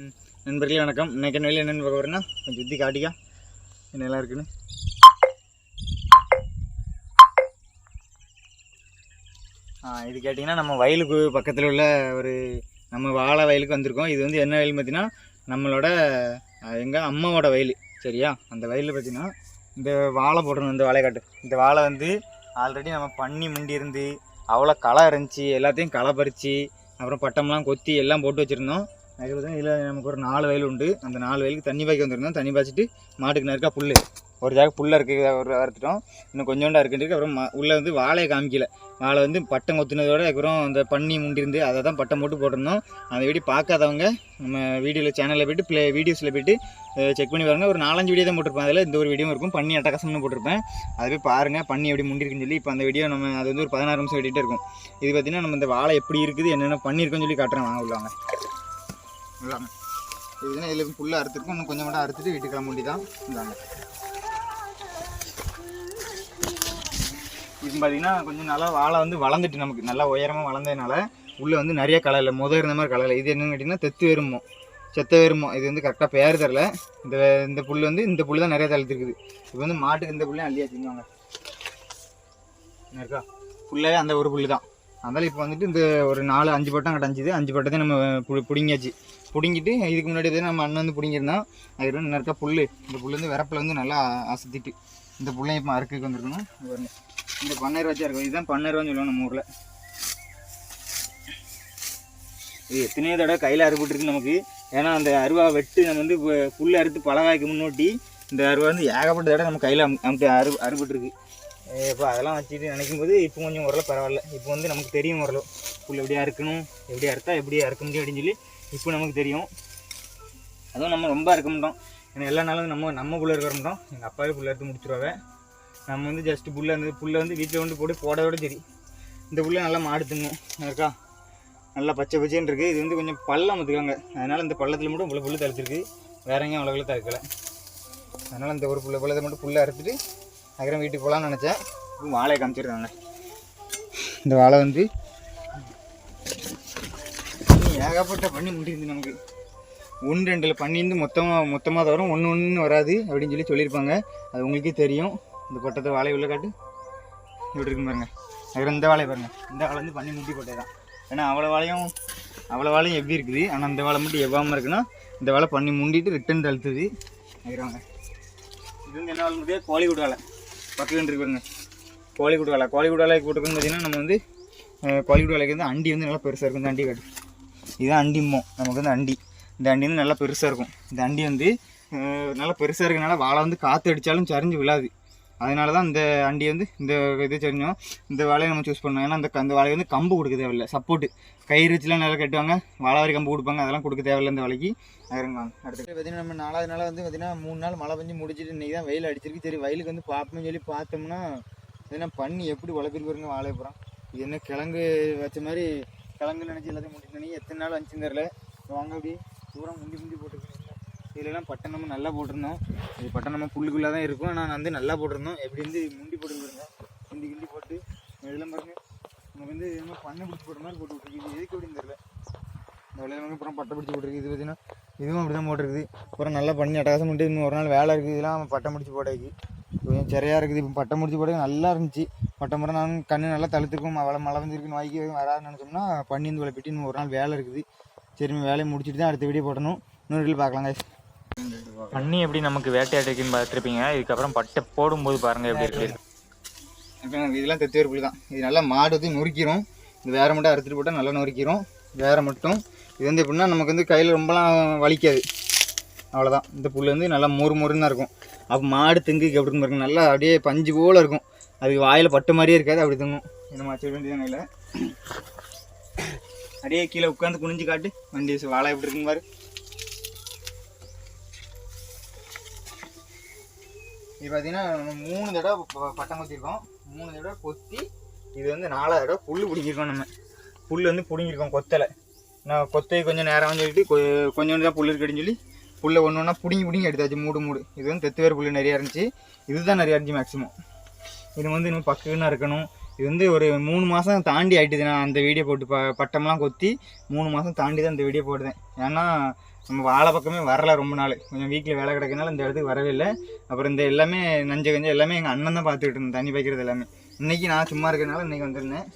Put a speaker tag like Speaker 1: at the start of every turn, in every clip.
Speaker 1: ம் நண்பர்களே வணக்கம். இன்னைக்கு என்ன என்னென்னு பார்க்க போகிறேன்னா கொஞ்சம் சுற்றி காட்டிக்கா. என்னெல்லாம் இருக்குன்னு? ஆ இது கேட்டிங்கன்னா நம்ம வயலுக்கு பக்கத்தில் உள்ள ஒரு நம்ம வாழை வயலுக்கு வந்திருக்கோம். இது வந்து என்ன வயல் பார்த்தீங்கன்னா நம்மளோட எங்கள் அம்மாவோட வயல் சரியா? அந்த வயலில் பார்த்தீங்கன்னா இந்த வாழை போடணும் இந்த வாழைக்காட்டு. இந்த வாழை வந்து ஆல்ரெடி நம்ம பண்ணி முண்டி இருந்து அவ்வளோ களை இருந்துச்சு எல்லாத்தையும் களை பறித்து அப்புறம் பட்டம்லாம் கொத்தி எல்லாம் போட்டு வச்சுருந்தோம். அதுக்கு பார்த்தீங்கன்னா இதில் நமக்கு ஒரு நாலு வயல் உண்டு. அந்த நாலு வயலுக்கு தண்ணி பாய்க்க வந்துருந்தோம். தண்ணி பாய்ச்சிட்டு மாட்டுக்கு நறுக்கா புல் ஒரு ஜாக புல்ல இருக்குது ஒரு அறுத்துட்டோம். இன்னும் கொஞ்சோண்டா இருக்குன்றது அப்புறம் உள்ளே வந்து வாழையை காமிக்கல. வாழை வந்து பட்டம் கொத்துனதோட அப்புறம் அந்த பண்ணி முண்டிருந்து அதை தான் பட்டம் போட்டு போட்டிருந்தோம். அந்த வீடியோ பார்க்காதவங்க நம்ம வீடியோவில் சேனலில் போயிட்டு ப்ளே வீடியோஸில் போயிட்டு செக் பண்ணி பாருங்கள் ஒரு நாலஞ்சு வீடியோ தான் போட்டிருப்பேன். அதில் இந்த ஒரு வீடியோ இருக்கும். பண்ணி அட்டகாசம்னு போட்டிருப்பேன். அதை போய் பாருங்கள் பண்ணி எப்படி முண்டிருக்குன்னு சொல்லி இப்போ அந்த வீடியோ நம்ம அது வந்து ஒரு பதினாறு நிமிஷம் வெட்டிகிட்டே இருக்கும். இது பார்த்தீங்கன்னா நம்ம இந்த வாழை எப்படி இருக்குது என்னென்ன பண்ணியிருக்கோன்னு சொல்லி காட்டுறேன். வாங்க உள்ளாங்க இல்லாமல் இதுனா இதில் புல்ல அறுத்துருக்கும். இன்னும் கொஞ்சம் மட்டும் அறுத்துட்டு வீட்டுக்கு கிளம்ப வேண்டி தான் இது பார்த்தீங்கன்னா கொஞ்சம் நல்லா வாழை வந்து வளர்ந்துட்டு நமக்கு நல்லா உயரமாக வளர்ந்ததுனால உள்ளே வந்து நிறைய களை இல்லை. முத இருந்த மாதிரி களை இல்லை. இது என்னன்னு கேட்டிங்கன்னா தெத்து வெறுமோ செத்த வெறுமோ இது வந்து கரெக்டாக பேர் தரல. இந்த இந்த புல் வந்து இந்த புல் தான் நிறைய தழுத்துருக்குது இப்போ வந்து மாட்டுக்கு இந்த புல்லையும் அள்ளி வச்சுருவாங்க இருக்கா? புல்லே அந்த ஒரு புல் தான் அதனால் இப்போ வந்துட்டு இந்த ஒரு நாலு அஞ்சு பட்டம் கட்டஞ்சுது அஞ்சு பட்டத்தை நம்ம பு- பிடுங்கியாச்சு. பிடுங்கிட்டு இதுக்கு முன்னாடி எதாவது நம்ம அண்ணன் வந்து பிடிங்கிருந்தான் அது வந்து நிறைய புல் இந்த புல் வந்து விரப்பில் வந்து நல்லா அசத்திட்டு இந்த புள்ளையும் இப்போ அறுக்குக்கு வந்துருக்கணும். இந்த பன்னீர் வச்சா இருக்கும். இதுதான் பன்னீர்வான்னு சொல்லுவோம் நம்ம ஊரில். இது எத்தனையோ தடவை கையில் அறுபட்டுருக்கு நமக்கு. ஏன்னா அந்த அருவா வெட்டு நம்ம வந்து புல் அறுத்து பழகாய்க்கு முன்னோட்டி இந்த அருவா வந்து ஏகப்பட்ட தடவை நம்ம கையில் அமுட்டு அறு அறுபட்டுருக்கு இப்போ அதெல்லாம் வச்சுட்டு நினைக்கும் போது இப்போ கொஞ்சம் ஓரளவு பரவாயில்ல. இப்போ வந்து நமக்கு தெரியும் உரலும் புல் எப்படி அறுக்கணும் எப்படி அறுத்தா எப்படி அறுக்க முடியும் அப்படின்னு சொல்லி இப்போ நமக்கு தெரியும். அதுவும் நம்ம ரொம்ப அறுக்க மாட்டோம். ஏன்னா எல்லா நாளும் நம்ம நம்ம புள்ள இருக்க மாட்டோம். எங்கள் அப்பாவே புள்ள எடுத்து முடிச்சிருவாங்க நம்ம வந்து ஜஸ்ட் புல்லை வந்து புல்லை வந்து வீட்டில் வந்து போட்டு போடவோட சரி. இந்த புல்ல நல்லா மாடு தின்னும் இருக்கா நல்லா பச்சை பச்சைன்னு இருக்குது இது வந்து கொஞ்சம் பள்ளம் வந்துருக்காங்க அதனால் இந்த பள்ளத்தில் மட்டும் புள்ள புல்லு தடுத்துருக்கு வேற எங்கேயும் அவ்வளோக்குள்ள தடுக்கலை அதனால் இந்த ஒரு புள்ள புள்ளதை மட்டும் புல்லை அறுத்துட்டு அப்புறம் வீட்டுக்கு போகலான்னு நினச்சேன். வாழையை காமிச்சிருக்காங்க. இந்த வாழை வந்து ஏகப்பட்ட பண்ணி முடியுது நமக்கு. ஒன்று ரெண்டில் பண்ணியிருந்து மொத்தமாக மொத்தமாக தவிர ஒன்று ஒன்று வராது அப்படின்னு சொல்லி சொல்லியிருப்பாங்க. அது உங்களுக்கே தெரியும். இந்த பட்டத்தை வாழை உள்ள காட்டு. இப்படி இருக்கு பாருங்க. அதுக்கப்புறம் இந்த வாழை பாருங்கள் இந்த வாழை வந்து பண்ணி முட்டி போட்டே தான் ஏன்னா அவ்வளோ வாழையும் அவ்வளோ வாழையும் எப்படி இருக்குது? ஆனால் அந்த வாழை மட்டும் எவ்வாமல் இருக்குன்னா இந்த வாழை பண்ணி முண்டிட்டு ரிட்டன் தழுத்துது அதுக்குறாங்க இது வந்து என்ன வாழை கோழிக்கூடு வாழை பத்து கன்று இருக்கு பாருங்க. கோழிக்கூடு வாழை கோழிக்கூடு வாழை போட்டுருக்குன்னு பார்த்தீங்கன்னா நம்ம வந்து அஹ், கோழிக்கூடு வாழைக்கு வந்து அண்டி வந்து நல்லா பெருசாக இருக்கும். இந்த அண்டி காட்டு. இதுதான் அண்டிமோ நமக்கு வந்து அண்டி. இந்த அண்டி வந்து நல்லா பெருசாக இருக்கும். இந்த அண்டி வந்து நல்லா பெருசாக இருக்கிறனால வாழை வந்து காற்று அடித்தாலும் சரிஞ்சு விழாது. அதனால தான் இந்த அண்டி வந்து இந்த இது சரிஞ்சோம் இந்த வாழையை நம்ம சூஸ் பண்ணோம். ஏன்னா அந்த அந்த வாழையை வந்து கம்பு கொடுக்க தேவையில்லை. சப்போர்ட்டு கயிறு வச்சுலாம் நல்லா கட்டுவாங்க. வாழாவரி கம்பு கொடுப்பாங்க. அதெல்லாம் கொடுக்க தேவையில்லை இந்த வாழைக்கு. இறங்குவாங்க. அடுத்து பார்த்தீங்கன்னா நம்ம நாலாவது நாள் வந்து பார்த்தீங்கன்னா மூணு நாள் மழை பெஞ்சு முடிச்சிட்டு இன்றைக்கி தான் வெயில் அடிச்சிருக்கு. சரி வயலுக்கு வந்து பார்ப்போம்னு சொல்லி பார்த்தோம்னா என்ன பண்ணி எப்படி வளர்ப்பிருக்கு பாருங்க வாழைப்புறம் இது என்ன கிழங்கு வச்ச மாதிரி கிழங்கு நினச்சி எல்லாத்தையும் முடிச்சு எத்தனை நாள் வந்துச்சுன்னு தெரில வாங்க அப்படி தூரம் முந்தி முந்தி போட்டுருக்கோம் இதுலலாம் பட்டை நம்ம நல்லா போட்டிருந்தோம். இது பட்டை நம்ம புல்லுக்குள்ளே தான் இருக்கும். ஆனால் வந்து நல்லா போட்டிருந்தோம். எப்படி வந்து முண்டி போட்டுருக்குறோங்க முண்டி கிண்டி போட்டு இதெல்லாம் பாருங்க. நம்ம வந்து என்ன பண்ணை பிடிச்சி போட்ட மாதிரி போட்டு எதுக்கு அப்படின்னு தெரில இந்த விளையாடுங்க அப்புறம் பட்டை பிடிச்சி போட்டிருக்கு இது பார்த்தீங்கன்னா இதுவும் அப்படி தான் போட்டிருக்குது. அப்புறம் நல்லா பண்ணி அட்டகாசம் பண்ணிட்டு இன்னும் ஒரு நாள் வேலை இருக்குது. இதெல்லாம் பட்டம் முடிச்சு போட்டாக்கி கொஞ்சம் சரியாக இருக்குது. இப்போ பட்டம் முடிச்சு போட்டாக்கி நல்லா இருந்துச்சு. முறை நான் கண்ணு நல்லா தழுத்துக்கும் மழை மழை வந்துருக்குன்னு வாய்க்கு வராதுன்னு நினச்சோம்னா பண்ணி வந்து விளப்பிட்டு இன்னும் ஒரு நாள் வேலை இருக்குது. சரி வேலையை முடிச்சுட்டு தான் அடுத்த வீடியோ போடணும். இன்னொரு வீடியோ பார்க்கலாம் guys.
Speaker 2: பண்ணி எப்படி நமக்கு வேட்டையாட்டுக்குன்னு பார்த்துருப்பீங்க. இதுக்கப்புறம் பட்டை போடும்போது பாருங்க எப்படி இருக்கு.
Speaker 1: இதெல்லாம் தெத்து புல் தான் இது நல்லா மாடு வந்து நொறுக்கிறோம் இது வேற மட்டும் அறுத்துட்டு போட்டால் நல்லா நொறுக்கிறோம் வேற மட்டும். இது வந்து எப்படின்னா நமக்கு வந்து கையில் ரொம்பலாம் வலிக்காது. அவ்வளோதான் இந்த புல் வந்து நல்லா மொறு மொறுன்னு தான் இருக்கும். அப்போ மாடு திங்குக்கு எப்படி இருக்கும் நல்லா அப்படியே பஞ்சு போல் இருக்கும். அதுக்கு வாயில் பட்டு மாதிரியே இருக்காது அப்படி தூங்கும். இந்த மாதிரி வேண்டியதான இல்லை? அப்படியே கீழே உட்காந்து குனிஞ்சு காட்டு. வண்டி வாழை எப்படி இருக்குங்க பாரு. இது பார்த்தீங்கன்னா நம்ம மூணு தடவை ப- பட்டம் கொத்திருக்கோம். மூணு தடவை கொத்தி இது வந்து நாலாவது தடவை புல் பிடிங்கிருக்கோம் நம்ம. புல் வந்து பிடுங்கிருக்கோம் கொத்தலை. நான் கொத்தை கொஞ்சம் நேரம் சொல்லிட்டு கொ- கொஞ்சோண்டு தான் புல் இருக்குன்னு சொல்லி புல்லை ஒன்று ஒன்றா பிடுங்கி பிடிங்கி எடுத்தாச்சு மூடு மூடு. இது வந்து தெத்து வேறு புல் நிறையா இருந்துச்சு. இதுதான் நிறையா இருந்துச்சு மேக்ஸிமம் இது வந்து இன்னும் பக்குன்னு இருக்கணும். இது வந்து ஒரு மூணு மாதம் தாண்டி ஆயிட்டுது. நான் அந்த வீடியோ போட்டு ப பட்டம்லாம் கொத்தி மூணு மாதம் தாண்டி தான் இந்த வீடியோ போடுதேன் ஏன்னா நம்ம வாழை பக்கமே வரல ரொம்ப நாள். கொஞ்சம் வீட்டில் வேலை கிடக்கனால இந்த இடத்துக்கு வரவே இல்லை. அப்புறம் இந்த எல்லாமே நஞ்ச கஞ்சம் எல்லாமே எங்கள் அண்ணன் தான் பார்த்துக்கிட்டு இருந்தேன். தண்ணி பாய்க்கிறது எல்லாமே. இன்றைக்கி நான் சும்மா இருக்கிறதுனால இன்றைக்கி வந்திருந்தேன்.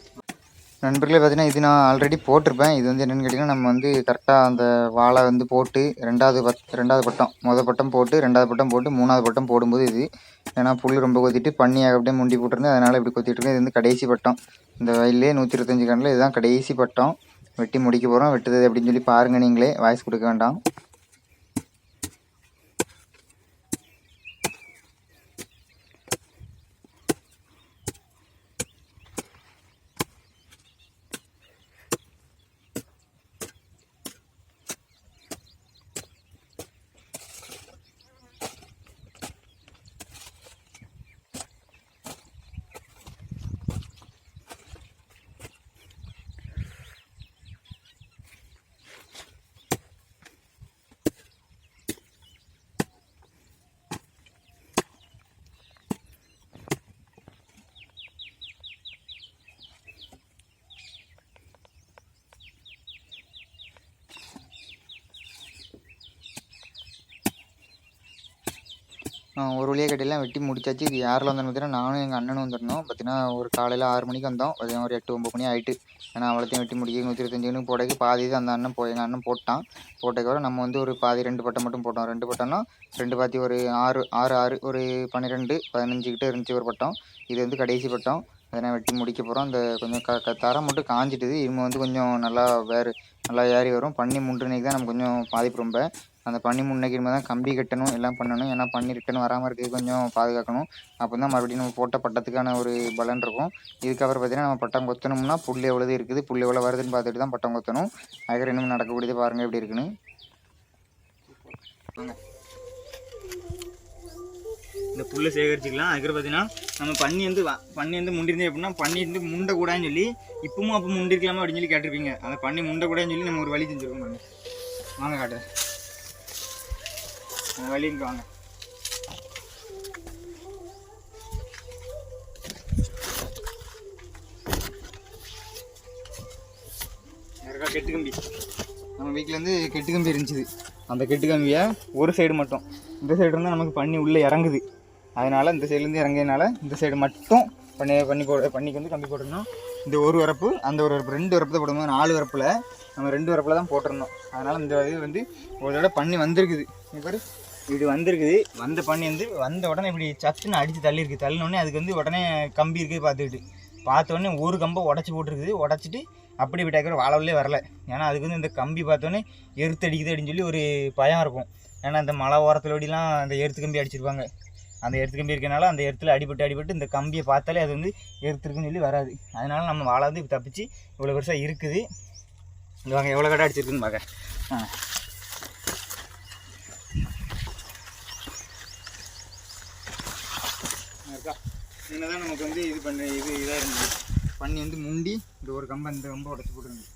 Speaker 1: நண்பர்களே பார்த்தீங்கன்னா இது நான் ஆல்ரெடி போட்டிருப்பேன். இது வந்து என்னென்னு கேட்டிங்கன்னா நம்ம வந்து கரெக்டாக அந்த வாழை வந்து போட்டு ரெண்டாவது பட் ரெண்டாவது பட்டம் மொதல் பட்டம் போட்டு ரெண்டாவது பட்டம் போட்டு மூணாவது பட்டம் போடும்போது இது ஏன்னா புல் ரொம்ப கொத்திட்டு பண்ணி அப்படியே முண்டி போட்டிருந்தேன். அதனால் இப்படி கொத்திட்டு இது வந்து கடைசி பட்டம். இந்த வயல்லே நூற்றி இருபத்தஞ்சு கண்ணில் இதுதான் கடைசி பட்டம். வெட்டி முடிக்க போகிறோம் வெட்டுது அப்படின்னு சொல்லி பாருங்கள் நீங்களே. வாய்ஸ் கொடுக்க வேண்டாம். ஒரு வழியாக கட்டிலாம் வெட்டி முடிச்சாச்சு. இது யாரில் வந்தாலும் பார்த்தீங்கன்னா நானும் எங்கள் அண்ணனும் வந்துருந்தோம் பார்த்தீங்கன்னா ஒரு காலையில் ஆறு மணிக்கு வந்தோம். பார்த்தீங்கன்னா ஒரு எட்டு ஒம்பது மணி ஆகிட்டு ஏன்னா அவ்வளோத்தையும் வெட்டி முடிக்க நூற்றி இருபத்தஞ்சு கணக்கு போடக்கு பாதி தான் அந்த அண்ணன் போய் எங்கள் அண்ணன் போட்டான். போட்டதுக்கப்புறம் நம்ம வந்து ஒரு பாதி ரெண்டு பட்டம் மட்டும் போட்டோம். ரெண்டு பட்டம்னா ரெண்டு பாத்தி ஒரு ஆறு ஆறு ஆறு ஒரு பன்னிரெண்டு பதினஞ்சு கிட்ட இருந்துச்சு ஒரு பட்டம். இது வந்து கடைசி பட்டம். அதனால் வெட்டி முடிக்க போகிறோம் அந்த கொஞ்சம் க க தரம் மட்டும் காஞ்சிட்டுது. இனிமே வந்து கொஞ்சம் நல்லா வேறு நல்லா ஏறி வரும். பண்ணி முன்றுனைக்கு தான் நமக்கு கொஞ்சம் பாதிப்பு ரொம்ப. அந்த பண்ணி முன்னைக்கு தான் கம்பி கட்டணும் எல்லாம் பண்ணணும். ஏன்னா பண்ணி ரிட்டன் வராமல் இருக்கிறது கொஞ்சம் பாதுகாக்கணும். அப்போ தான் மறுபடியும் நம்ம போட்ட பட்டத்துக்கான ஒரு பலன் இருக்கும். இதுக்கப்புறம் பார்த்தீங்கன்னா நம்ம பட்டம் கொத்தணும்னா புல் எவ்வளவு இருக்குது புல் எவ்வளோ வருதுன்னு பார்த்துட்டு தான் பட்டம் கொத்தணும். அதுக்கப்புறம் இன்னும் நடக்கக்கூடியது பாருங்கள் எப்படி இருக்குன்னு. இந்த புல்லை சேகரிச்சுக்கலாம். அதுக்கப்புறம் பார்த்தீங்கன்னா நம்ம பண்ணி வந்து வ- பண்ணி வந்து முண்டிருந்தே அப்படின்னா பண்ணி வந்து முண்டை கூடான்னு சொல்லி இப்பவும் அப்போ முண்டிருக்கலாமா அப்படின்னு சொல்லி கேட்டிருப்பீங்க. அந்த பண்ணி முண்டை கூடாதுன்னு சொல்லி நம்ம ஒரு வழி செஞ்சுருக்கோம் பாருங்க. வாங்க காட்டுறேன். அந்த வாங்க. கெட்டு கம்பி? நம்ம வீட்டிலேருந்து கெட்டு கம்பி இருந்துச்சுது அந்த கெட்டு கம்பியை ஒரு சைடு மட்டும். இந்த சைடு இருந்தால் நமக்கு பண்ணி உள்ளே இறங்குது. அதனால் இந்த சைட்லேருந்து இறங்கினால இந்த சைடு மட்டும் பண்ணி பண்ணி போட பண்ணிக்கு வந்து கம்பி போட்டிருந்தோம் இந்த ஒரு வரப்பு அந்த ஒரு வரப்பு ரெண்டு வரப்பு தான் போடும்போது நாலு வரப்பில் நம்ம ரெண்டு வரப்பில் தான் போட்டிருந்தோம் அதனால் இந்த இது வந்து ஒரு தடவை பண்ணி வந்திருக்குது. இப்போ இப்படி வந்திருக்குது. வந்த பண்ணி வந்து வந்த உடனே இப்படி சத்துன்னு அடித்து தள்ளியிருக்கு. தள்ளினோடனே அதுக்கு வந்து உடனே கம்பி இருக்குது பார்த்துக்கிட்டு. பார்த்த ஒரு கம்பை உடச்சி போட்டிருக்குது. உடச்சிட்டு அப்படி விட்டாக்கிற வாழவில்லே வரல. ஏன்னா அதுக்கு வந்து இந்த கம்பி பார்த்தோன்னே எருத்து அடிக்குது அப்படின்னு சொல்லி ஒரு பயம் இருக்கும். ஏன்னா இந்த மலை ஓரத்துலடிலாம் அந்த எருத்து கம்பி அடிச்சிருப்பாங்க. அந்த எருத்து கம்பி இருக்கனால அந்த எருத்துல அடிபட்டு அடிபட்டு இந்த கம்பியை பார்த்தாலே அது வந்து எருத்துருக்குன்னு சொல்லி வராது. அதனால நம்ம வாழை வந்து தப்பிச்சு இவ்வளோ பெருசாக இருக்குது. இங்க வாங்க எவ்வளோ கடை அடிச்சிருக்குன்னு பார்க்க ஆ. இருக்கா? என்னதான் நமக்கு வந்து இது பண்ண இது இதாக இருந்தது. பண்ணி வந்து முண்டி இந்த ஒரு கம்பை இந்த கம்பை உடச்சி போட்டுருந்து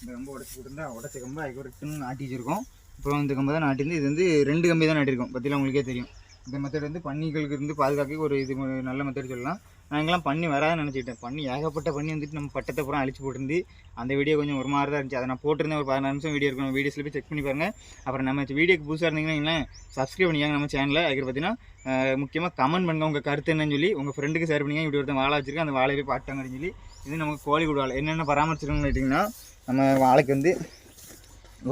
Speaker 1: இந்த கம்பை உடச்சி போட்டுருந்தா உடச்ச கம்பை அதுக்கு ஒரு டின்னு நாட்டி வச்சிருக்கோம். அப்புறம் இந்த கம்பை தான் நாட்டிருந்து இது வந்து ரெண்டு கம்பி தான் நாட்டியிருக்கோம். பற்றிலாம் உங்களுக்கே தெரியும். இந்த மெத்தட் வந்து பன்னிகளுக்கு இருந்து பாதுகாக்க ஒரு இது நல்ல மெத்தட் சொல்லலாம். நாங்களாம் பண்ணி வராதுன்னு நினச்சிக்கிட்டேன். பண்ணி ஏகப்பட்ட பண்ணி வந்துட்டு நம்ம பட்டத்தை பூரா அழிச்சு போட்டுருந்து அந்த வீடியோ கொஞ்சம் ஒரு மாதிரி தான் இருந்துச்சு. அதை நான் போட்டிருந்தேன் ஒரு பதினாறு நிமிஷம் வீடியோ இருக்கும் வீடியோஸில் போய் செக் பண்ணி பாருங்கள் அப்புறம் நம்ம வீடியோக்கு புதுசாக இருந்தீங்கன்னா சப்ஸ்கிரைப் பண்ணிக்காங்க நம்ம சேனலில் அதுக்கு பார்த்தீங்கன்னா முக்கியமாக கமெண்ட் பண்ணுங்கள் உங்கள் கருத்து என்னன்னு சொல்லி. உங்கள் ஃப்ரெண்டுக்கு ஷேர் பண்ணிங்க இப்படி ஒருத்தன் வாழை வச்சிருக்கேன். அந்த வாழையை போய் பாட்டாங்கன்னு அப்படின்னு சொல்லி. இது நமக்கு கோழி கூட வாழை. என்னென்ன பராமரிச்சிருக்கோம்னு கேட்டிங்கன்னா நம்ம வாழைக்கு வந்து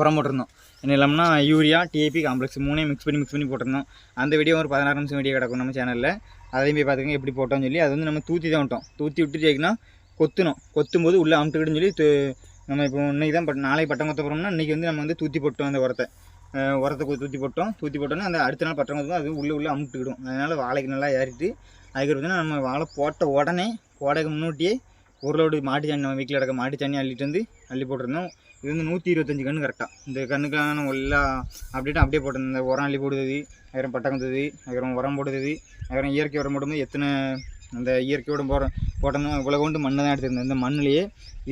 Speaker 1: உரம் போட்டிருந்தோம். என்ன இல்லாமல்னா யூரியா டிஏபி காம்ப்ளெக்ஸ் மூணையும் மிக்ஸ் பண்ணி மிக்ஸ் பண்ணி போட்டிருந்தோம். அந்த வீடியோ ஒரு பதினாறு நிமிஷம் வீடியோ கிடக்கும் நம்ம சேனலில் அதையும் போய் பார்த்துக்கங்க எப்படி போட்டோம்னு சொல்லி அது வந்து நம்ம தூத்தி தான் விட்டோம். தூத்தி விட்டு ஜெயிக்கினா கொத்தணும். கொத்தும் போது உள்ளே அமுட்டுக்கிட்டுன்னு சொல்லி நம்ம இப்போ இன்னைக்கு தான் பட் நாளைக்கு பட்டம் கொத்த போகிறோம்னா இன்றைக்கி வந்து நம்ம வந்து தூத்தி போட்டோம் அந்த உரத்தை. உரத்தை தூத்தி போட்டோம். தூத்தி போட்டோன்னா அந்த அடுத்த நாள் பட்டம் கொத்தும் அது உள்ளே உள்ளே அமுட்டுக்கிடும் அதனால் வாழைக்கு நல்லா ஏறிட்டு அதுக்கு பார்த்தீங்கன்னா நம்ம வாழை போட்ட உடனே போடக்கு முன்னூட்டியே ஒரு லோடு மாட்டு சாணி நம்ம வீட்டில் கிடக்க மாட்டு சாணி அள்ளிட்டு வந்து அள்ளி போட்டிருந்தோம். இது வந்து நூற்றி இருபத்தஞ்சு கன்று கரெக்டாக இந்த கண்ணுக்கான நம்ம எல்லாம் அப்படியே அப்படியே போட்டிருந்தோம். இந்த உரம் அள்ளி போடுது அதுக்கப்புறம் பட்டம் குத்துது அதுக்கப்புறம் உரம் போடுது அதுக்கப்புறம் இயற்கை உரம் போடும்போது எத்தனை அந்த இயற்கையோட போகிற போட்டோம்னா இவ்வளோ கொண்டு மண்ணை தான் எடுத்திருந்தேன் இந்த மண்ணிலேயே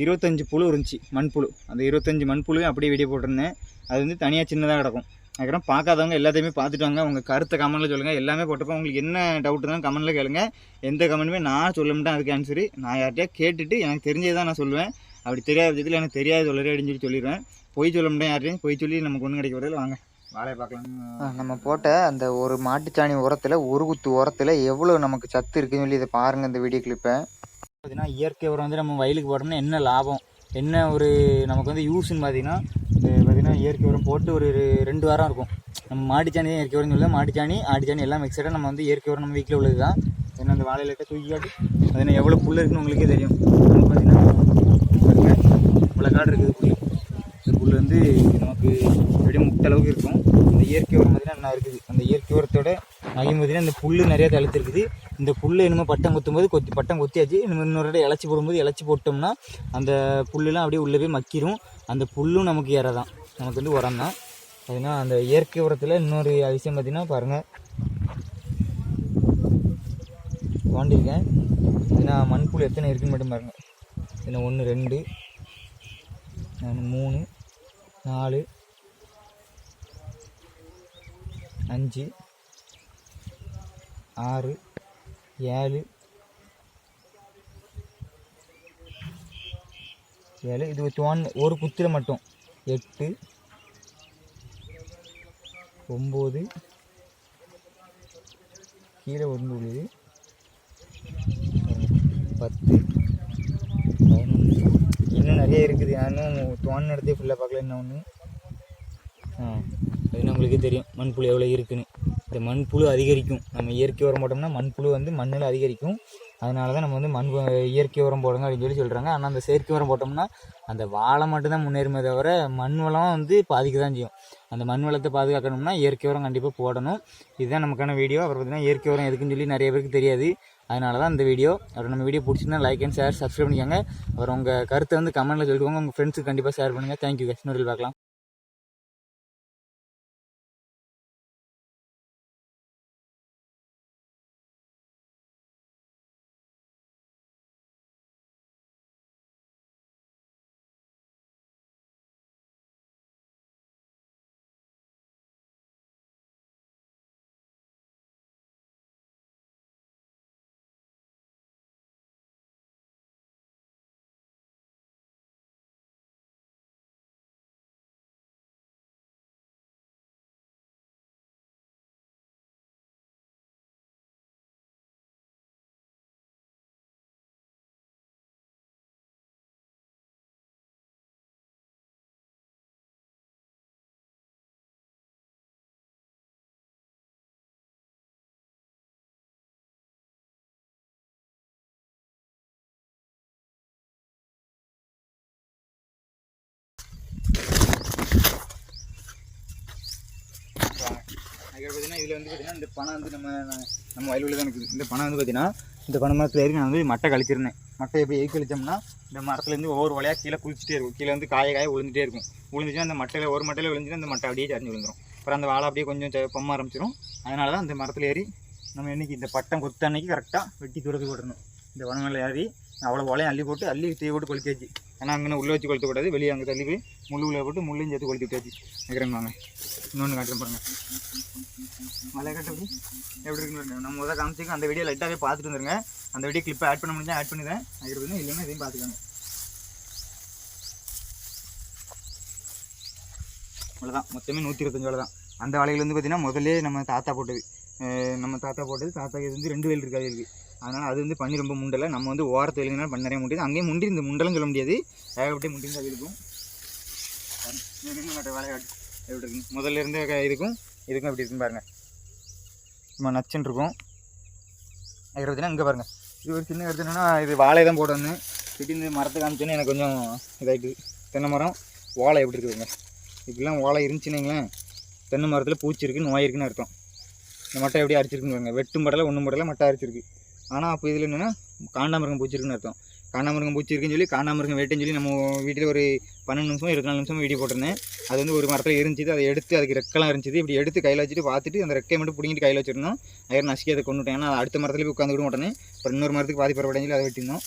Speaker 1: இருபத்தஞ்சு புழு இருந்துச்சு மண்புழு. அந்த இருபத்தஞ்சு மண்புழுவே அப்படியே வெளியே போட்டிருந்தேன். அது வந்து தனியாக சின்னதாக கிடக்கும். அதுக்கப்புறம் பார்க்காதவங்க எல்லாத்தையுமே பார்த்துட்டு வாங்க. உங்கள் கருத்தை கமெண்ட்டில் சொல்லுங்கள் எல்லாமே போட்டப்போ உங்களுக்கு என்ன டவுட் தான் கமெண்ட்டில் கேளுங்க. எந்த கமெண்ட்டுமே நான் சொல்ல மாட்டேன். அதுக்கு ஆன்சரு நான் யார்கிட்டயா கேட்டுட்டு எனக்கு தெரிஞ்சதை தான் நான் சொல்லுவேன். அப்படி தெரியாத பட்சத்தில் எனக்கு தெரியாது சொல்லறே அப்படின்னு சொல்லி சொல்லிடுவேன். பொய் சொல்ல முடியும் யாரையும் பொய் சொல்லி நமக்கு ஒன்றும் கிடைக்க வரல வாங்க. வாழையை பார்க்கலாம்.
Speaker 3: நம்ம போட்ட அந்த ஒரு மாட்டுச்சாணி உரத்தில் ஒரு குத்து உரத்தில் எவ்வளோ நமக்கு சத்து இருக்குன்னு சொல்லி இதை பாருங்கள் இந்த வீடியோ கிளிப்பை
Speaker 1: பார்த்தீங்கன்னா இயற்கை உரம் வந்து நம்ம வயலுக்கு போட்டோம்னா என்ன லாபம்? என்ன ஒரு நமக்கு வந்து யூஸ்ன்னு பார்த்தீங்கன்னா இயற்கை உரம் போட்டு ஒரு ரெண்டு வாரம் இருக்கும். நம்ம மாடிச்சாணி தான் இயற்கை உரம் இல்லை மாடிச்சாணி ஆடிச்சாணி எல்லாம் மிக்சடாக நம்ம வந்து இயற்கை உரம் நம்ம வீட்டில் உள்ளது தான் ஏன்னா அந்த வாழையில இருக்க தூக்கி காட்டு அது எவ்வளோ புல் இருக்குன்னு உங்களுக்கே தெரியும். பார்த்தீங்கன்னா இவ்வளோ காடு இருக்குது புல் இந்த புல் வந்து நமக்கு எப்படியும் முட்ட அளவுக்கு இருக்கும். இந்த இயற்கை உரம் பார்த்தீங்கன்னா என்ன இருக்குது. அந்த இயற்கை உரத்தோட மகிம் பார்த்தீங்கன்னா இந்த புல் நிறையா தழுத்துருக்குது. இந்த புல் என்னமோ பட்டம் குத்தும்போது கொத்தி பட்டம் கொத்தியாச்சு. இன்னும் இன்னொரு இடம் இலச்சி போடும்போது இலச்சி போட்டோம்னா அந்த புல்லுலாம் அப்படியே உள்ளே போய் மக்கிரும். அந்த புல்லும் நமக்கு ஏறதான். நமக்கு வந்து உரம் தான். அதுனா அந்த இயற்கை உரத்தில் இன்னொரு விஷயம் பார்த்தீங்கன்னா பாருங்கள் தோண்டியிருக்கேன் ஏன்னா மண்புழு எத்தனை இருக்குன்னு மட்டும் பாருங்கள் இன்னும் ஒன்று ரெண்டு மூணு நாலு அஞ்சு ஆறு ஏழு ஏழு இது தோன் ஒரு குத்தில் மட்டும். எட்டு ஒம்பது கீழே ஒன்று உள்ளது. பத்து பதினொன்று. இன்னும் நிறைய இருக்குது. நானும் தோன் நடத்தி ஃபுல்லாக பார்க்கல. இன்னும் ஒன்று. ஆ அது நம்மளுக்கே தெரியும். மண்புழு எவ்வளோ இருக்குன்னு. இந்த மண்புழு அதிகரிக்கும். நம்ம இயற்கை உரம் போட்டோம்னா மண்புழு வந்து மண்ணில் அதிகரிக்கும். அதனால தான் நம்ம வந்து மண் இயற்கை உரம் போடுங்க அப்படின்னு சொல்லி சொல்கிறாங்க ஆனால் அந்த செயற்கை உரம் போட்டோம்னா அந்த வாழை மட்டும்தான் முன்னேறுமே தவிர மண் வளம் வந்து பாதிக்க தான் செய்யும். அந்த மண் வளத்தை பாதுகாக்கணும்னா இயற்கை உரம் கண்டிப்பாக போடணும். இதுதான் நமக்கான வீடியோ அப்புறம் பார்த்தீங்கன்னா இயற்கை உரம் எதுக்குன்னு சொல்லி நிறைய பேருக்கு தெரியாது. அதனால தான் இந்த வீடியோ அப்புறம் நம்ம வீடியோ பிடிச்சிருந்தா லைக் அண்ட் ஷேர் சப்ஸ்கிரைப் பண்ணிக்கோங்க. அப்புறம் உங்கள் கருத்தை வந்து கமெண்ட்டில் சொல்லிக்கோங்க. உங்கள் ஃப்ரெண்ட்ஸுக்கு கண்டிப்பாக ஷேர் பண்ணுங்கள் தேங்க்யூ கஷ்மீரில் பார்க்கலாம். அதுக்கு பார்த்தீங்கன்னா இதில் வந்து பார்த்தீங்கன்னா இந்த பணம் வந்து நம்ம நம்ம வயலுள்ள தான் இருக்குது. இந்த பணம் வந்து பார்த்தீங்கன்னா இந்த பனை மரத்தில் ஏறி நான் வந்து மட்டை கழிச்சிருந்தேன் மட்டை எப்படி எதுக்கு கழிச்சோம்னா இந்த மரத்துலேருந்து ஒவ்வொரு வலையாக கீழே குளிச்சுட்டே இருக்கும். கீழே வந்து காய காய விழுந்துட்டே இருக்கும். விழுந்துச்சுன்னா அந்த மட்டையில் ஒரு மட்டையில் விழுந்துச்சுன்னா அந்த மட்டை அப்படியே சரிஞ்சு விழுந்துடும் அப்புறம் அந்த வாழை அப்படியே கொஞ்சம் பொம்ம ஆரம்பிச்சிடும் அதனால தான் அந்த மரத்தில் ஏறி நம்ம இன்றைக்கி இந்த பட்டம் கொத்த அன்னைக்கு கரெக்டாக வெட்டி தூரத்துக்கு போடணும் இந்த வன ஏறி அவ்வளோ வலையும் அள்ளி போட்டு அள்ளி தீ போட்டு கொளுத்தியாச்சு. ஏன்னா அங்கே உள்ளே வச்சு கொளுத்தக்கூடாது வெளியே அங்கே தள்ளி போய் முள்ளு போட்டு முள்ளையும் சேர்த்து கொளுத்தி விட்டாச்சு. நினைக்கிறேன் வாங்க. இன்னொன்று காட்டுறேன் பாருங்க. மலை கட்டு எப்படி இருக்குன்னு நம்ம முதல் காமிச்சிக்க அந்த வீடியோ லைட்டாகவே பார்த்துட்டு வந்துருங்க. அந்த வீடியோ கிளிப்பை ஆட் பண்ண முடிஞ்சால் ஆட் பண்ணிடுறேன். அதுக்கு இல்லைன்னா இதையும் பார்த்துக்கோங்க. அவ்வளோதான் மொத்தமே நூற்றி இருபத்தஞ்சு தான் அந்த வாழைகள் வந்து பார்த்திங்கன்னா முதல்ல நம்ம தாத்தா போட்டது. நம்ம தாத்தா போட்டது. தாத்தா இது வந்து ரெண்டு வயல் இருக்காது இருக்குது அதனால் அது வந்து பண்ணி ரொம்ப முண்டலை. நம்ம வந்து ஓரத்தை வயலுங்கனால பண்ண நிறைய முடியாது அங்கேயும் முண்டி இந்த முண்டலும் சொல்ல முடியாது. ஏகப்பட்டே முண்டிருந்து அது இருக்கும். விளையாட்டு எப்படி இருக்கு? முதல்ல இருந்தே இதுக்கும் இதுக்கும் எப்படி இருக்குன்னு பாருங்கள் சும்மா நச்சுன்னு இருக்கும். அது இங்கே பாருங்க. இது ஒரு சின்ன எடுத்து இது வாழை தான் போடணும் திடீர்னு மரத்தை காமிச்சோன்னே எனக்கு கொஞ்சம் இதாகிட்டு தென்னை மரம் ஓலை எப்படி இருக்குதுங்க இப்படிலாம் ஓலை இருந்துச்சுன்னீங்களேன் தென்னை மரத்தில் பூச்சி இருக்குது நோய் இருக்குன்னு அர்த்தம். இந்த மட்டை எப்படி அரிச்சிருக்குன்னு பாருங்கள் வெட்டும் படலை ஒன்றும் படலை மட்டை அரிச்சிருக்கு. ஆனால் அப்போ இதில் என்னென்னா காண்டாமிருகம் பூச்சிருக்குன்னு அர்த்தம் காண்டாமிருகம் பூச்சி இருக்குன்னு சொல்லி காண்டாமிருகம் வேட்டைன்னு சொல்லி நம்ம வீட்டில் ஒரு பன்னெண்டு நிமிஷம் இருபத்தி நாலு நிமிஷம் வீடியோ போட்டிருந்தேன் அது வந்து ஒரு மரத்தில் இருந்துச்சு அதை எடுத்து அதுக்கு ரெக்கெல்லாம் இருந்துச்சு இப்படி எடுத்து கையில் வச்சுட்டு பார்த்துட்டு அந்த ரெக்கையை மட்டும் பிடிங்கிட்டு கையில் வச்சிருந்தோம் அதில் நசுக்கி அதை கொண்டுட்டேன் ஏன்னா அடுத்த மரத்துல போய் உட்காந்து விட மாட்டேனே அப்புறம் இன்னொரு மரத்துக்கு பாதி பரவாயில்லை சொல்லி அதை வெட்டிருந்தோம்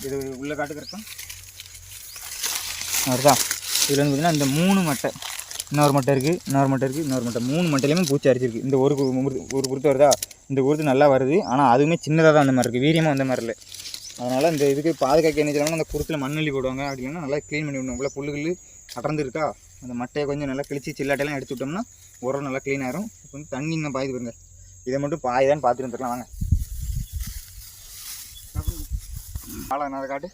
Speaker 1: இது உள்ள காட்டுக்கு கரெக்டாக அதுதான் இதில் வந்து பார்த்தீங்கன்னா இந்த மூணு மட்டை இன்னொரு மட்டை இருக்குது இன்னொரு மட்டை இருக்குது இன்னொரு மட்டை மூணு மட்டையிலையுமே பூச்சி அரிச்சிருக்கு இந்த ஒரு ஒரு குருத்து வருதா இந்த குருத்து நல்லா வருது. ஆனால் அதுவுமே சின்னதாக தான் அந்த மாதிரி இருக்குது வீரியமாக அந்த மாதிரி இல்லை. அதனால் இந்த இதுக்கு பாதுகாக்க என்ன செய்வாங்கன்னா அந்த குருத்தில் மண்ணள்ளி போடுவாங்க. அப்படின்னா நல்லா க்ளீன் பண்ணி விடணும். உள்ள புல்லுகள் அடர்ந்து இருக்கா அந்த மட்டையை கொஞ்சம் நல்லா கிழிச்சு சில்லாட்டையெல்லாம் எடுத்து விட்டோம்னா உரம் நல்லா க்ளீன் ஆயிரும். இப்போ வந்து தண்ணி இன்னும் பாயுது பாருங்க. இதை மட்டும் பாயுதான்னு பார்த்துட்டு வந்துடலாம். வாங்க. வாழை நான் காட்டு.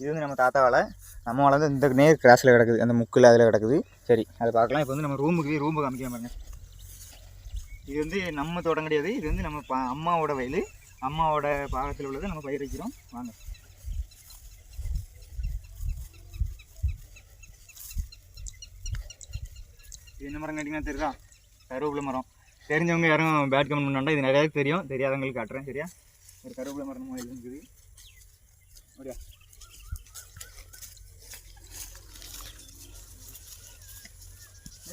Speaker 1: இது வந்து நம்ம தாத்தா வாழை நம்ம வந்து இந்த நேர் கிராஸில் கிடக்குது. அந்த முக்கில் அதில் கிடக்குது. சரி அதை பார்க்கலாம். இப்போ வந்து நம்ம ரூமுக்கு ரூமுக்கு காமிக்கலாம் பாருங்க. இது வந்து நம்ம தோட்டம் கிடையாது இது வந்து நம்ம பா அம்மாவோட வயல். அம்மாவோட பாகத்தில் உள்ளதை நம்ம பயிர் வைக்கிறோம் வாங்க. இது என்ன மரம் கேட்டிங்கன்னா தெரியுதா? கருவேப்பிலை மரம். தெரிஞ்சவங்க யாரும் பேட் கமெண்ட் பண்ணாண்டா இது நிறையா தெரியும். தெரியாதவங்களுக்கு காட்டுறேன். சரியா? ஒரு கருவேப்பிலை மரம் மாதிரி இருக்குது. அப்படியா?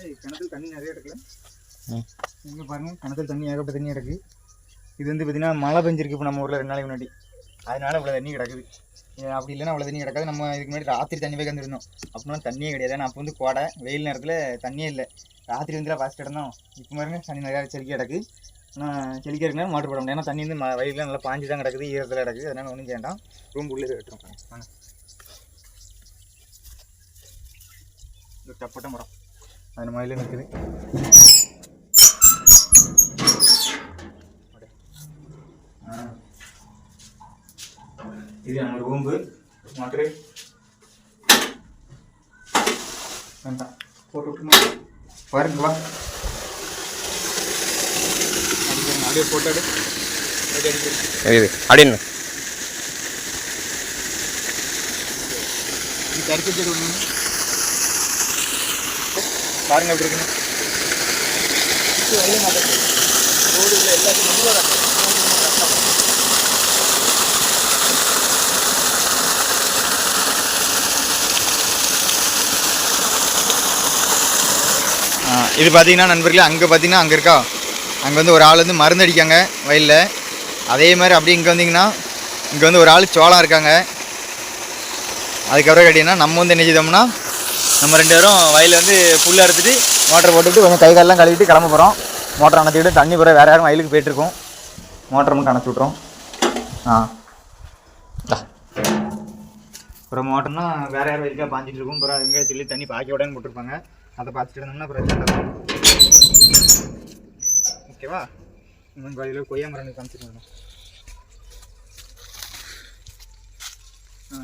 Speaker 1: ஏய் கிணத்துல தண்ணி நிறைய இருக்குல்ல இங்கே பாருங்கள் கிணத்துல தண்ணி ஏகப்பட்ட தண்ணி கிடக்கு. இது வந்து பார்த்தீங்கன்னா மழை பெஞ்சிருக்கு இப்போ நம்ம ஊரில் ரெண்டு நாளைக்கு முன்னாடி. அதனால் இவ்வளோ தண்ணி கிடக்குது. அப்படி இல்லைன்னா அவ்வளோ தண்ணி கிடக்காது. நம்ம இதுக்கு முன்னாடி ராத்திரி தண்ணி போய் கந்துருந்தோம் அப்படின்னா தண்ணியே கிடையாது. நான் அப்போ வந்து கோடை வெயில் நேரத்தில் தண்ணியே இல்லை. ராத்திரி வந்து ஃபஸ்ட் கிடந்தோம். இப்போ பாருங்க தண்ணி நிறையா செலுக்கி கிடக்கு. ஆனால் செலுக்கி இருக்குன்னா மோட்டர் போட முடியும் ஏன்னா தண்ணி வந்து வயலில் நல்லா பாஞ்சு தான் கிடக்குது. ஈரத்தில் கிடக்குது. அதனால் ஒன்றும் வேண்டாம். ரூம் உள்ளே வெட்டுறோம் வாங்க. டப்பட்ட மரம். அது மயில நிற்குது இது நம்ம ரூம்பு. மோட்ரு வேண்டாம் போட்டு விட்டுமா பாருங்க வா. அப்படியே போட்டு அடி. அப்படியே அடிக்கிறேன்
Speaker 4: இது அப்படின்னு
Speaker 1: இது கருத்து செடி ஒன்று பாருங்க எப்படி இருக்குன்னு. ரோடு இல்லை எல்லாத்தையும் ரொம்ப கஷ்டம் இது பார்த்தீங்கன்னா நண்பர்களே அங்கே பார்த்தீங்கன்னா அங்கே இருக்கா? அங்கே வந்து ஒரு ஆள் வந்து மருந்து அடிக்காங்க வயலில். அதே மாதிரி அப்படியே இங்கே வந்தீங்கன்னா இங்கே வந்து ஒரு ஆள் சோளம் இருக்காங்க. அதுக்கப்புறம் கேட்டிங்கன்னா நம்ம வந்து என்ன செய்தோம்னா நம்ம ரெண்டு பேரும் வயலில் வந்து புல் அறுத்துட்டு மோட்டர் போட்டுவிட்டு கொஞ்சம் கை காலெல்லாம் கழுவிட்டு கிளம்ப போகிறோம் மோட்டர் அணைச்சிக்கிட்டு தண்ணி போகிற வேறு யாரும் வயலுக்கு போயிட்டுருக்கோம். மோட்டர் மட்டும் அணைச்சி விட்றோம் ஆ. அப்புறம் மோட்டர்னால் வேறு யார் வயலுக்காக பாஞ்சிட்டு இருக்கும். அப்புறம் எங்கே சொல்லி தண்ணி பாக்கி விடன்னு போட்டிருப்பாங்க அதை பார்த்துட்டு இருந்தோம்னா பிரச்சனை ஓகேவா? இன்னும் வயலில் கொய்யா மரம் காமிச்சிட்டு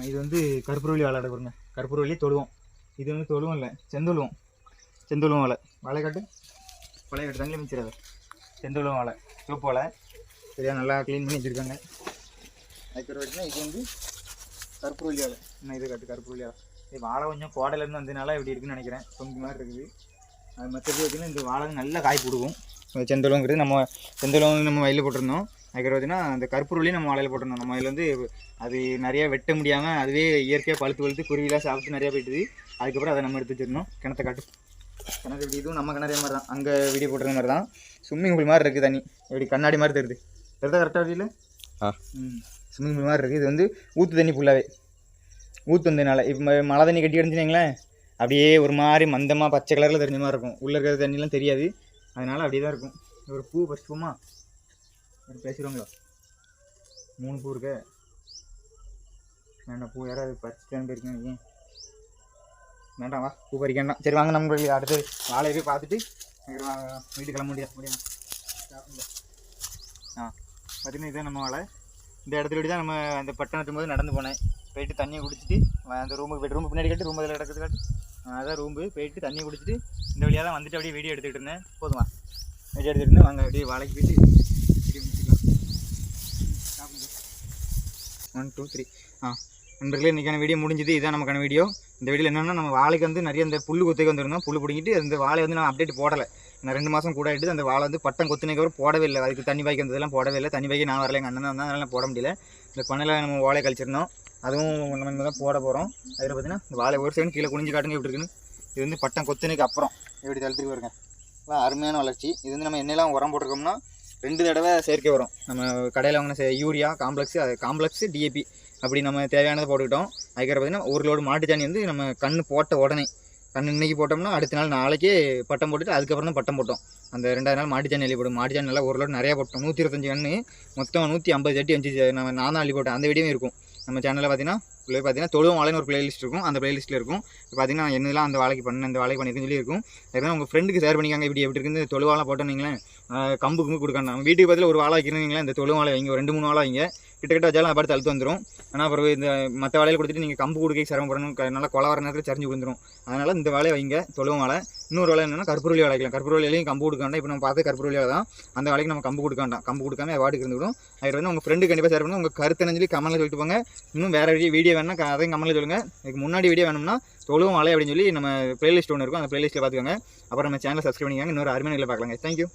Speaker 1: இது வந்து கற்பூரவள்ளி வாழை கொடுங்க கற்பூரவள்ளி தொழுவோம். இது வந்து தொழுவோம் இல்லை செந்தொழுவோம். செந்தொழுவோம் வலை வலை காட்டு வலை கட்டு தங்கி மிச்சிடாது செந்தொழுவோம் வலை சோப்பு வலை சரியா நல்லா க்ளீன் பண்ணி வச்சுருக்காங்க. அதுக்கு இது வந்து கற்பூரவள்ளி வலை என்ன இது காட்டு கற்பூரவள்ளி வலை இது வாழை கொஞ்சம் கோடையிலேருந்து வந்ததுனால இப்படி இருக்குன்னு நினைக்கிறேன். தொங்கு மாதிரி இருக்குது. அது மற்றது பார்த்தீங்கன்னா இந்த வாழை நல்லா காய் கொடுக்கும் செந்தொழுங்கிறது நம்ம செந்தொழுவம் நம்ம வயலில் போட்டிருந்தோம். அதுக்கப்புறம் பார்த்தீங்கன்னா அந்த கற்பூரவள்ளி நம்ம வாழையில் போட்டிருந்தோம். நம்ம வயலில் வந்து அது நிறைய வெட்ட முடியாமல் அதுவே இயற்கையாக பழுத்து பழுத்து குருவிலாம் சாப்பிட்டு நிறையா போயிட்டுது. அதுக்கப்புறம் அதை நம்ம எடுத்து வச்சிருந்தோம். கிணத்த காட்டு. கிணறு இப்படி இதுவும் நம்ம கிணறே மாதிரி தான். அங்கே வீடியோ போட்டிருந்த மாதிரி தான். ஸ்விம்மிங் பூல் மாதிரி இருக்குது தண்ணி. இப்படி கண்ணாடி மாதிரி தெரியுது. தெரியுதா கரெக்டாக வழியில்
Speaker 4: ஆ.
Speaker 1: ம். ஸ்விம்மிங் பூல் மாதிரி இருக்குது. இது வந்து ஊற்று தண்ணி ஃபுல்லாகவே ஊற்று வந்ததுனால இப்போ மழை தண்ணி கட்டி அடிச்சுனீங்களேன் அப்படியே ஒரு மாதிரி மந்தமாக பச்சை கலரில் தெரிஞ்ச மாதிரி இருக்கும். உள்ளே இருக்கிற தண்ணிலாம் தெரியாது. அதனால் அப்படியே தான் இருக்கும். ஒரு பூ ஃபஸ்ட் பூமா? பேசிடுவாங்களா மூணு பூ இருக்கு. வேண்டாம் பூ யாராவது பறிச்சுட்டான்னு போயிருக்கேன் நீங்கள் வேண்டாம் வா. பூ பறிக்க வேண்டாம். சரி வாங்க நம்ம அடுத்து வாழையை போய் பார்த்துட்டு வாங்க, வீட்டுக்கு கிளம்ப முடியாது முடியும் ஆ பார்த்தீங்கன்னா இதுதான் நம்ம வாழை. இந்த இடத்துல தான் நம்ம அந்த பட்டணத்தும் போது நடந்து போனேன். போயிட்டு தண்ணியை குடிச்சிட்டு அந்த ரூமுக்கு போய்ட்டு ரூமுக்கு பின்னாடி கட்டு ரூம் அதில் கிடக்குது காட்டு அதான் ரூம்பு போயிட்டு தண்ணி குடிச்சிட்டு இந்த வழியாக தான் வந்துட்டு அப்படியே வீடியோ எடுத்துக்கிட்டு இருந்தேன். போதுமா? வீடியோ எடுத்துகிட்டு இருந்தேன். வாங்க அப்படியே வாழைக்கு போயிட்டு ஒன் டூ த்ரீ ஆ நண்பர்களே இன்றைக்கான வீடியோ முடிஞ்சது. இதான் நமக்கான வீடியோ இந்த வீடியோ என்னென்னா நம்ம வாழைக்கு வந்து நிறைய இந்த புல் கொத்துக்கு வந்திருந்தோம். புல் பிடிங்கிட்டு அந்த வாழை வந்து நான் அப்டேட் போடலை. நான் ரெண்டு மாதம் கூட ஆகிட்டு அந்த வாழை வந்து பட்டம் கொத்துனதுக்கு போடவே இல்லை. அதுக்கு தண்ணி பாய்க்கு வந்ததெல்லாம் போடவே இல்லை. தண்ணி பாய்க்கு நான் வரல எங்கள் அண்ணன் தான் அதனால் போட முடியல. இந்த பண்ணையில் நம்ம வாழை கழிச்சிருந்தோம். அதுவும் நம்ம இங்கே தான் போட போகிறோம் அதில் பார்த்தீங்கன்னா இந்த வாழை ஒரு சைடு கீழே குனிஞ்சு காட்டுங்க எப்படி இருக்குன்னு. இது வந்து பட்டம் கொத்துனதுக்கு அப்புறம் எப்படி தளத்துக்கு வருங்க அருமையான வளர்ச்சி. இது வந்து நம்ம என்னெல்லாம் உரம் போட்டிருக்கோம்னா ரெண்டு தடவை செயற்கை வரும். நம்ம கடையில் வாங்கின யூரியா காம்ப்ளெக்ஸ் அது காம்ப்ளெக்ஸ் டிஏபி அப்படி நம்ம தேவையானதை போட்டுக்கிட்டோம். அதுக்கப்புறம் பார்த்தீங்கன்னா ஒரு லோடு மாட்டு வந்து நம்ம கண் போட்ட உடனே கண் இன்னைக்கு போட்டோம்னா அடுத்த நாள் நாளைக்கே பட்டம் போட்டுட்டு அதுக்கப்புறம் தான் பட்டம் போட்டோம். அந்த ரெண்டாவது நாள் மாட்டு அள்ளி போடும் மாட்டு சாணி நல்லா ஒரு லோடு நிறையா போட்டோம். நூற்றி இருபத்தஞ்சு கண்ணு. மொத்தம் நூற்றி ஐம்பது சட்டி வந்துச்சு நம்ம நான் தான் அள்ளி போட்டேன். அந்த வீடியோவும் இருக்கும். நம்ம சேனலில் பார்த்தீங்கன்னா உள்ளே பார்த்தீங்கன்னா தொழுவம் வாழைன்னு ஒரு பிளேலிஸ்ட் இருக்கும். அந்த பிளேலிஸ்ட்டில் இருக்கும். இப்போ பார்த்தீங்கன்னா என்னெல்லாம் அந்த வேலைக்கு பண்ண இந்த வாழைக்கு பண்ணியிருக்குன்னு சொல்லி இருக்கும் உங்கள் ஃப்ரெண்டுக்கு ஷேர் பண்ணிக்காங்க இப்படி எப்படி இருக்குது தொழுவாலாம் போட்டோன்னீங்களேன் கம்பு கும்பு கொடுக்கணும். நம்ம வீட்டுக்கு பதில் ஒரு வாழை வைக்கிறீங்களா இந்த தொழு வாழை வைங்க ரெண்டு மூணு வாழை வைங்க. கிட்ட கிட்ட வச்சாலும் அதை தழுத்து வந்துடும் ஆனால் அப்புறம் இந்த மற்ற வேலையில் கொடுத்துட்டு நீங்கள் கம்பு கொடுக்க சிரமப்படணும் நல்லா கொலை வர நேரத்தில் சரிஞ்சு விழுந்துடும் அதனால் இந்த வேலையை வைங்க தொழுவும் வேலை. இன்னொரு வாழை என்னன்னா கற்பூரவள்ளி வாழைக்கலாம் கற்பூரவள்ளியிலையும் கம்பு கொடுக்க வேண்டாம். இப்போ நம்ம பார்த்து கற்பூரவள்ளி வேலை தான் அந்த வேலைக்கு நம்ம கம்பு கொடுக்க வேண்டாம். கம்பு கொடுக்காம அது வாட்டுக்கு இருந்துவிடும் அது வந்து உங்கள் ஃப்ரெண்டு கண்டிப்பாக ஷேர் பண்ணி உங்கள் கருத்து சொல்லி கமலில் சொல்லிட்டு போங்க. இன்னும் வேறு வீடியோ வீடியோ வேணால் அதையும் கமலில் சொல்லுங்கள் இதுக்கு முன்னாடி வீடியோ வேணும்னா தொழுவும் மலை அப்படின்னு சொல்லி நம்ம பிளேலிஸ்ட் ஒன்று இருக்கும். அந்த பிளேலிஸ்ட்டில் பார்த்துக்கோங்க. அப்புறம் நம்ம சேனலை சப்ஸ்கிரைப் பண்ணிக்காங்க. இன்னொரு அருமையான பார்க்கலாங்க. தேங்க்யூ